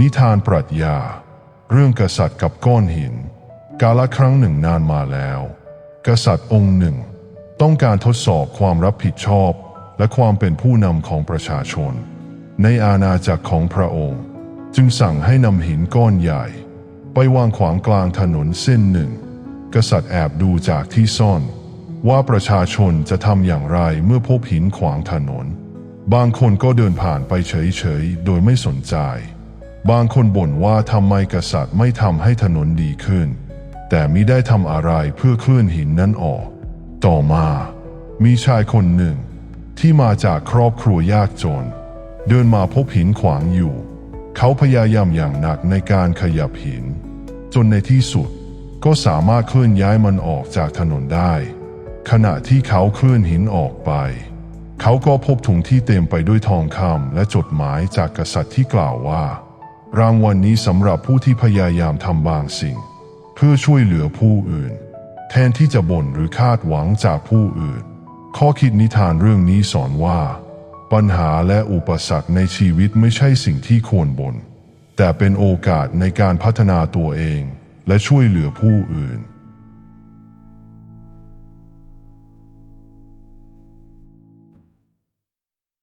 นิทานปรัชญา เรื่องกษัตริย์กับก้อนหิน กาลครั้งหนึ่งนานมาแล้ว กษัตริย์องค์หนึ่ง ต้องการทดสอบความรับผิดชอบ และความเป็นผู้นำของประชาชน ในอาณาจักรของพระองค์ จึงสั่งให้นำหินก้อนใหญ่ ไปวางขวางกลางถนนเส้นหนึ่ง กษัตริย์แอบดูจากที่ซ่อน ว่าประชาชนจะทำอย่างไรเมื่อพบหินขวางถนน บางคนก็เดินผ่านไปเฉยๆโดยไม่สนใจ บางคนบ่นว่าทำไมกษัตริย์ไม่ทำให้ถนนดีขึ้น แต่มิได้ทำอะไรเพื่อเคลื่อนหินนั้นออก ต่อมา มีชายคนหนึ่ง ที่มาจากครอบครัวยากจน เดินมาพบหินขวางอยู่ เขาพยายามอย่างหนักในการขยับหิน จนในที่สุดก็สามารถเคลื่อนย้ายมันออกจากถนนได้ ขณะที่เขาเคลื่อนหินออกไป เขาก็พบถุงที่เต็มไปด้วยทองคำและจดหมายจากกษัตริย์ที่กล่าวว่า รางวัลนนี้สำหรับผู้ที่พยายามทำบางสิ่ง เพื่อช่วยเหลือผู้อื่น แทนที่จะบ่นหรือคาดหวังจากผู้อื่น ข้อคิดนิทานเรื่องนี้สอนว่า ปัญหาและอุปสรรคในชีวิตไม่ใช่สิ่งที่ควรบน่นแต่เป็นโอกาสในการพัฒนาตัวเอง และช่วยเหลือผู้อื่น